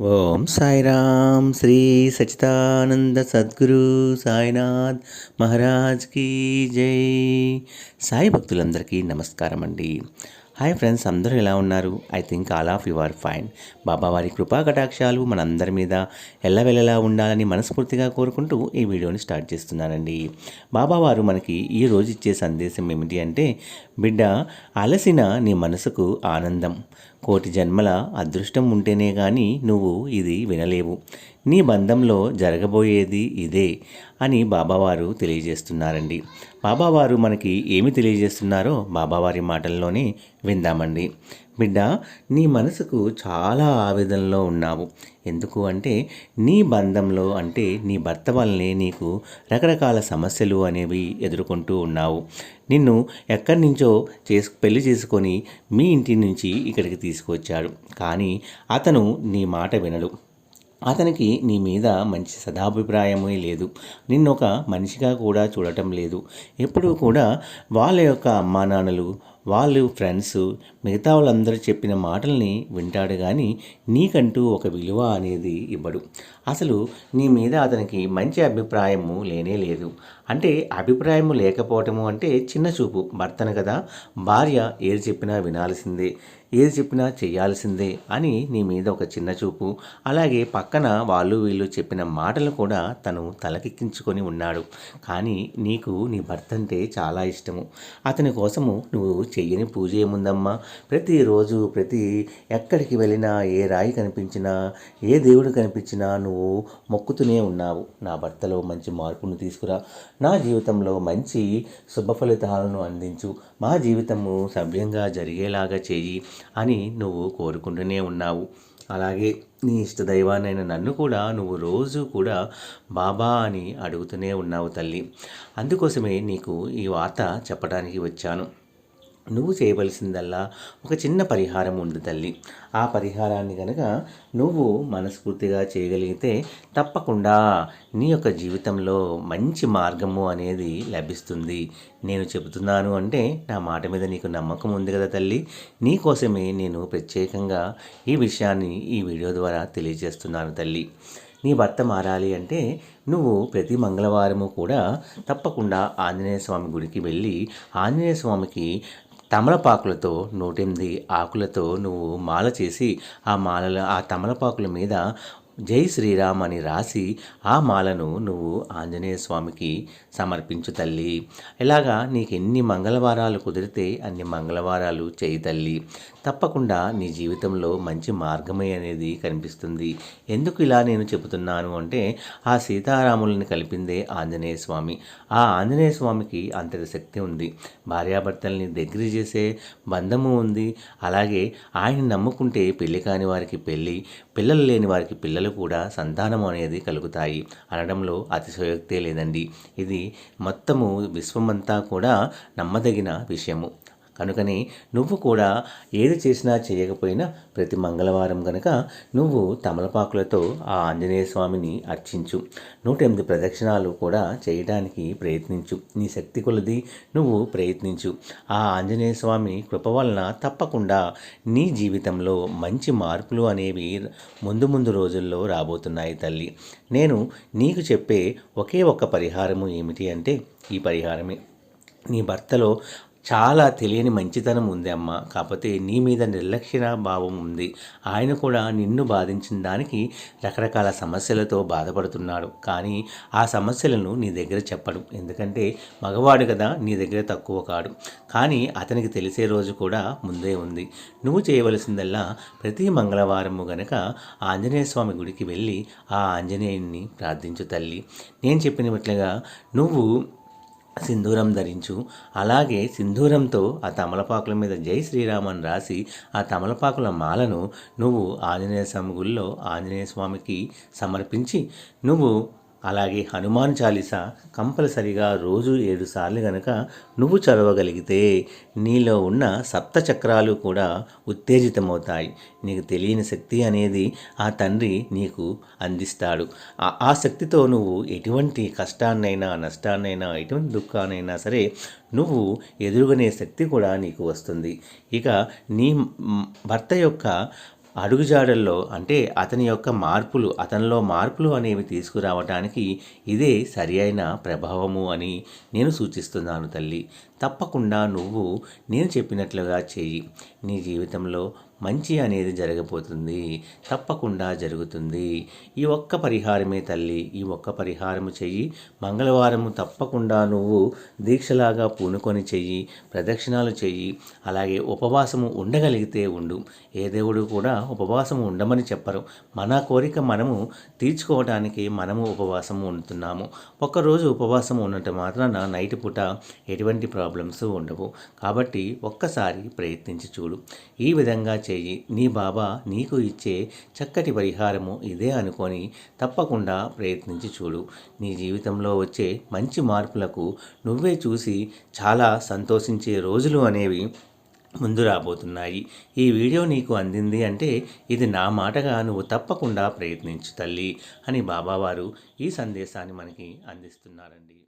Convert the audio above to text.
ఓం సాయిరామ్ శ్రీ సచితానంద సద్గురు సాయినాథ్ మహారాజ్ కీ జై. సాయి భక్తులందరికీ నమస్కారం అండి. హాయ్ ఫ్రెండ్స్ అందరూ ఎలా ఉన్నారు? I think all of you are fine. బాబావారి కృపా కటాక్షాలు మనందరి మీద ఎల్లవెల్లలా ఉండాలని మనస్ఫూర్తిగా కోరుకుంటూ ఈ వీడియోని స్టార్ట్ చేస్తున్నానండి. బాబావారు మనకి ఈ రోజు ఇచ్చే సందేశం ఏమిటి అంటే బిడ్డ అలసిన నీ మనసుకు ఆనందం. కోటి జన్మల అదృష్టం ఉంటేనే కానీ నువ్వు ఇది వినలేవు. నీ బంధంలో జరగబోయేది ఇదే అని బాబావారు తెలియజేస్తున్నారండి. బాబావారు మనకి ఏమి తెలియజేస్తున్నారో బాబావారి మాటల్లోనే విందామండి. బిడ్డ నీ మనసుకు చాలా ఆవేదనలో ఉన్నావు. ఎందుకు అంటే నీ బంధంలో అంటే నీ భర్త వల్లనే నీకు రకరకాల సమస్యలు అనేవి ఎదుర్కొంటూ ఉన్నావు. నిన్ను ఎక్కడి నుంచో చేసు పెళ్ళి చేసుకొని మీ ఇంటి నుంచి ఇక్కడికి తీసుకొచ్చాడు కానీ అతను నీ మాట వినడు. అతనికి నీ మీద మంచి సదాభిప్రాయమే లేదు. నిన్ను ఒక మనిషిగా కూడా చూడటం లేదు. ఎప్పుడూ కూడా వాళ్ళ యొక్క అమ్మా నాన్నలు వాళ్ళు ఫ్రెండ్స్ మిగతా వాళ్ళందరూ చెప్పిన మాటల్ని వింటాడు కానీ నీకంటూ ఒక విలువ అనేది ఇవ్వడు. అసలు నీ మీద అతనికి మంచి అభిప్రాయము లేనే లేదు. అంటే అభిప్రాయము లేకపోవటము అంటే చిన్న చూపు భర్తను కదా. భార్య ఏది చెప్పినా వినాల్సిందే ఏది చెప్పినా చేయాల్సిందే అని నీ మీద ఒక చిన్న చూపు. అలాగే పక్కన వాళ్ళు వీళ్ళు చెప్పిన మాటలు కూడా తను తలకెక్కించుకొని ఉన్నాడు. కానీ నీకు నీ భర్త అంటే చాలా ఇష్టము. అతని కోసము నువ్వు చెయ్యని పూజ ఏముందమ్మా? ప్రతిరోజు ప్రతి ఎక్కడికి వెళ్ళినా ఏ రాయి కనిపించినా ఏ దేవుడు కనిపించినా నువ్వు మొక్కుతూనే ఉన్నావు. నా భర్తలో మంచి మార్పును తీసుకురా. నా జీవితంలో మంచి శుభ ఫలితాలను అందించు. మా జీవితము సభ్యంగా జరిగేలాగా చేయి అని నువ్వు కోరుకుంటూనే ఉన్నావు. అలాగే నీ ఇష్టదైవానైన నన్ను కూడా నువ్వు రోజు కూడా బాబా అని అడుగుతూనే ఉన్నావు తల్లి. అందుకోసమే నీకు ఈ వార్త చెప్పడానికి వచ్చాను. నువ్వు చేయవలసిందల్లా ఒక చిన్న పరిహారం ఉంది తల్లి. ఆ పరిహారాన్ని కనుక నువ్వు మనస్ఫూర్తిగా చేయగలిగితే తప్పకుండా నీ యొక్క జీవితంలో మంచి మార్గము అనేది లభిస్తుంది. నేను చెబుతున్నాను అంటే నా మాట మీద నీకు నమ్మకం ఉంది కదా తల్లి. నీకోసమే నేను ప్రత్యేకంగా ఈ విషయాన్ని ఈ వీడియో ద్వారా తెలియజేస్తున్నాను తల్లి. నీ భర్త మారాలి అంటే నువ్వు ప్రతి మంగళవారము కూడా తప్పకుండా ఆంజనేయ స్వామి గుడికి వెళ్ళి ఆంజనేయ స్వామికి తమలపాకులతో నూటెనిమిది ఆకులతో నువ్వు మాల చేసి ఆ మాలల ఆ తమలపాకుల మీద జై శ్రీరామ్ అని రాసి ఆ మాలను నువ్వు ఆంజనేయ స్వామికి సమర్పించు తల్లి. ఇలాగా నీకు ఎన్ని మంగళవారాలు కుదిరితే అన్ని మంగళవారాలు చేయి తల్లి. తప్పకుండా నీ జీవితంలో మంచి మార్గమే అనేది కనిపిస్తుంది. ఎందుకు ఇలా నేను చెబుతున్నాను అంటే ఆ సీతారాములను కలిపిందే ఆంజనేయ స్వామి. ఆ ఆంజనేయ స్వామికి అంతటి శక్తి ఉంది. భార్యాభర్తల్ని దగ్గర చేసే బంధము ఉంది. అలాగే ఆయన నమ్ముకుంటే పెళ్ళి కాని వారికి పెళ్ళి పిల్లలు లేని వారికి పిల్లలు కూడా సంతానం అనేది కలుగుతాయి. అనడంలో అతిశయోక్తే లేదండి. ఇది మొత్తము విశ్వమంతా కూడా నమ్మదగిన విషయము. కనుకని నువ్వు కూడా ఏది చేసినా చేయకపోయినా ప్రతి మంగళవారం గనక నువ్వు తమలపాకులతో ఆ ఆంజనేయ స్వామిని అర్చించు. నూట ఎనిమిది ప్రదక్షిణాలు కూడా చేయడానికి ప్రయత్నించు. నీ శక్తి కొలది నువ్వు ప్రయత్నించు. ఆ ఆంజనేయ స్వామి కృప వలన తప్పకుండా నీ జీవితంలో మంచి మార్పులు అనేవి ముందు ముందు రోజుల్లో రాబోతున్నాయి తల్లి. నేను నీకు చెప్పే ఒకే ఒక్క పరిహారము ఏమిటి అంటే ఈ పరిహారమే. నీ భర్తలో చాలా తెలియని మంచితనం ఉంది అమ్మ. కాకపోతే నీ మీద నిర్లక్ష్య భావం ఉంది. ఆయన కూడా నిన్ను బాధించిన దానికి రకరకాల సమస్యలతో బాధపడుతున్నాడు. కానీ ఆ సమస్యలను నీ దగ్గర చెప్పడు. ఎందుకంటే మగవాడు కదా నీ దగ్గర తక్కువ కాడు. కానీ అతనికి తెలిసే రోజు కూడా ముందే ఉంది. నువ్వు చేయవలసిందల్లా ప్రతి మంగళవారము గనక ఆంజనేయ స్వామి గుడికి వెళ్ళి ఆ ఆంజనేయుని ప్రార్థించు తల్లి. నేను చెప్పినట్లుగా నువ్వు సింధూరం ధరించు. అలాగే సింధూరంతో ఆ తమలపాకుల మీద జై శ్రీరామ్ అని రాసి ఆ తమలపాకుల మాలను నువ్వు ఆంజనేయ స్వామి గుళ్ళో ఆంజనేయ స్వామికి సమర్పించి నువ్వు అలాగే హనుమాన్ చాలీస కంపల్సరిగా రోజు ఏడు సార్లు గనక నువ్వు చదవగలిగితే నీలో ఉన్న సప్త చక్రాలు కూడా ఉత్తేజితమవుతాయి. నీకు తెలియని శక్తి అనేది ఆ తండ్రి నీకు అందిస్తాడు. ఆ శక్తితో నువ్వు ఎటువంటి కష్టాన్నైనా నష్టాన్నైనా ఎటువంటి దుఃఖాన్నైనా సరే నువ్వు ఎదురుగనే శక్తి కూడా నీకు వస్తుంది. ఇక నీ భర్త యొక్క అడుగుజాడల్లో అంటే అతని యొక్క మార్పులు అతనిలో మార్పులు అనేవి తీసుకురావటానికి ఇదే సరి అయిన ప్రభావము అని నేను సూచిస్తున్నాను తల్లి. తప్పకుండా నువ్వు నేను చెప్పినట్లుగా చెయ్యి నీ జీవితంలో మంచి అనేది జరగబోతుంది తప్పకుండా జరుగుతుంది. ఈ ఒక్క పరిహారమే తల్లి ఈ ఒక్క పరిహారము చెయ్యి. మంగళవారము తప్పకుండా నువ్వు దీక్షలాగా పూనుకొని చెయ్యి ప్రదక్షిణాలు చెయ్యి. అలాగే ఉపవాసము ఉండగలిగితే ఉండు. ఏ దేవుడు కూడా ఉపవాసము ఉండమని చెప్పరు. మన కోరిక మనము తీర్చుకోవడానికి మనము ఉపవాసము ఉంటున్నాము. ఒక్కరోజు ఉపవాసం ఉన్నట్టు మాత్రాన నైట్ పూట ఎటువంటి ప్రాబ్లమ్స్ ఉండవు. కాబట్టి ఒక్కసారి ప్రయత్నించి చూడు. ఈ విధంగా చేయి నీ బాబా నీకు ఇచ్చే చక్కటి పరిహారము ఇదే అనుకొని తప్పకుండా ప్రయత్నించి చూడు. నీ జీవితంలో వచ్చే మంచి మార్పులకు నువ్వే చూసి చాలా సంతోషించే రోజులు అనేవి ముందు రాబోతున్నాయి. ఈ వీడియో నీకు అందింది అంటే ఇది నా మాటగా నువ్వు తప్పకుండా ప్రయత్నించు తల్లి అని బాబావారు ఈ సందేశాన్ని మనకి అందిస్తున్నారండి.